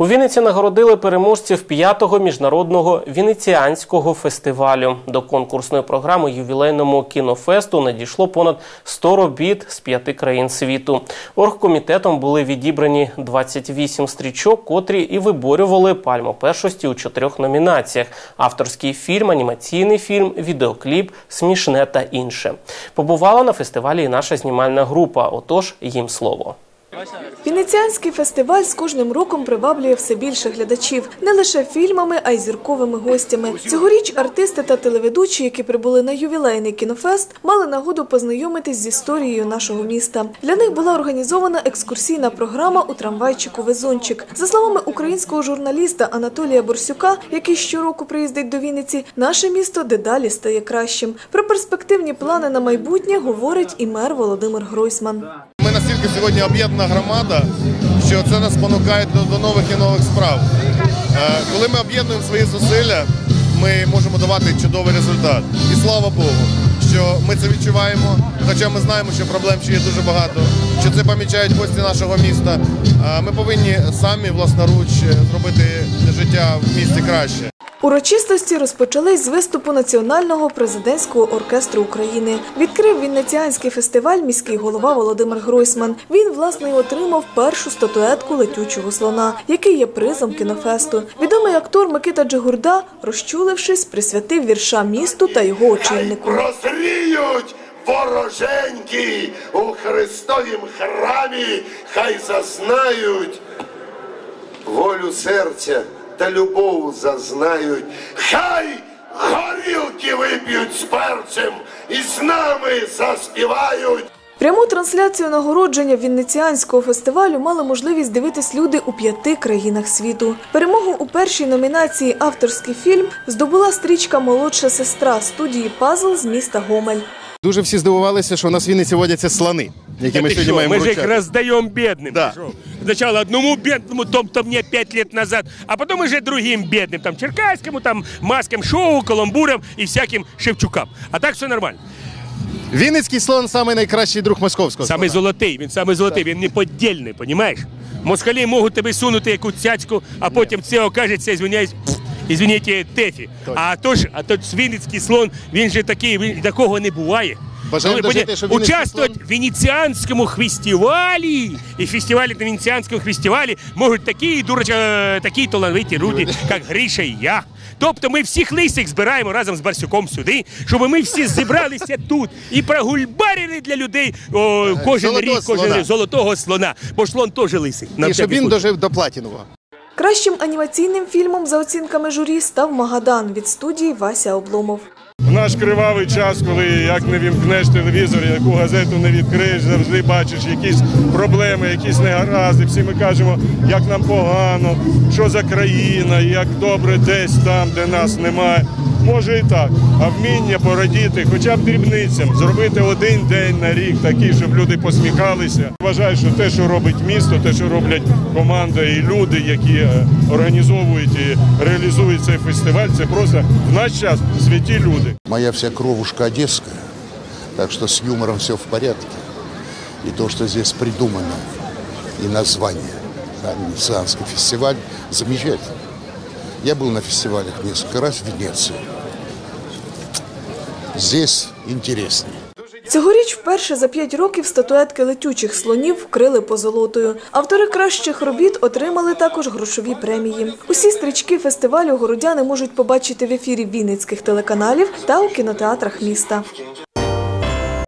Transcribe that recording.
У Вінниці нагородили переможців п'ятого міжнародного венеціанського фестивалю. До конкурсної програми ювілейному кінофесту надійшло понад 100 робіт з п'яти країн світу. Оргкомітетом були відібрані 28 стрічок, котрі і виборювали пальму першості у чотирьох номінаціях: авторський фільм, анімаційний фільм, відеокліп, смішне та інше. Побувала на фестивалі і наша знімальна група. Отож, їм слово. Венеціанський фестиваль з кожним роком приваблює все більше глядачів не лише фільмами, а й зірковими гостями. Цьогоріч артисти та телеведучі, які прибули на ювілейний кінофест, мали нагоду познайомитись з історією нашого міста. Для них була організована екскурсійна програма у трамвайчику Везунчик. За словами українського журналіста Анатолія Борсюка, який щороку приїздить до Вінниці, наше місто дедалі стає кращим. Про перспективні плани на майбутнє говорить і мер Володимир Гройсман. Настільки сьогодні об'єднана громада, що це нас спонукає до, нових і нових справ. Е, коли ми об'єднуємо свої зусилля, ми можемо давати чудовий результат. І слава Богу, що ми це відчуваємо. Хоча ми знаємо, що проблем ще є дуже багато, що це помічають гості нашого міста. Е, ми повинні самі власноруч зробити життя в місті краще. Урочистості розпочались з виступу Національного президентського оркестру України. Відкрив Віннеціанський фестиваль міський голова Володимир Гройсман. Він власне отримав першу статуетку летючого слона, який є призом кінофесту. Відомий актор Микита Джигурда, розчулившись, присвятив вірша місту та його очільнику. Розріють вороженьки у Христовім храмі, хай зазнають волю серця та любов зазнають, хай горілки вип'ють з перцем і з нами заспівають. Пряму трансляцію нагородження Віннеціанського фестивалю мали можливість дивитись люди у п'яти країнах світу. Перемогу у першій номінації Авторський фільм здобула стрічка Молодша сестра студії Пазл з міста Гомель. Дуже всі здивувалися, що у нас в Вінниці водяться слони, які ми Ты сьогодні что, маємо мы же их вручати. раздаем бедным. Да. ты что? Сначала одному бедному, том, то мне пять лет назад, а потом уже другим бедным, там, Черкасскому, там, Маскам шоу, Каламбурам и всяким Шевчукам. А так все нормально. Вінницький слон самий найкращий друг московського. Самий слона. золотий, він самий золотий, він неподільний, понімаєш? Москалі можуть тебе сунути яку цяцьку, а потім це окажеться, звиняюсь, извините, тефі. А то ж, а то ж Вінницький слон, він же такий, він, такого не буває. Бажаємо Ну, щоб Участвувати слон- в Венеціанському фестивалі. І фестивалі на Венеціанському фестивалі можуть такі дурача, такі талановиті люди, як Гриша і я. Тобто ми всіх лисих збираємо разом з Барсюком сюди, щоб ми всі зібралися тут і прогульбарили для людей о, кожен Золотого рік, кожен слона. золотого слона, бо слон теж лисий. І щоб він дожив до платінового. Кращим анімаційним фільмом за оцінками журі став Магадан від студії Вася Обломов. В наш кривавий час, коли як не вімкнеш телевізор, яку газету не відкриєш, завжди бачиш якісь проблеми, якісь негаразди. Всі ми кажемо, як нам погано, що за країна, як добре десь там, де нас немає. Може і так. А вміння порадіти, хоча б дрібницям, зробити один день на рік такий, щоб люди посміхалися. Вважаю, що те, що робить місто, те, що роблять команда і люди, які е, організовують і реалізують цей фестиваль, це просто в наш час святі люди. Моя вся кровушка одесская, так что с юмором все в порядке. И то, что здесь придумано, и название, да, Венецианский фестиваль, замечательно. Я был на фестивалях несколько раз в Венеции. Здесь интереснее. Цьогоріч вперше за п'ять років статуетки летючих слонів вкрили позолотою. Автори кращих робіт отримали також грошові премії. Усі стрічки фестивалю городяни можуть побачити в ефірі Вінницьких телеканалів та у кінотеатрах міста.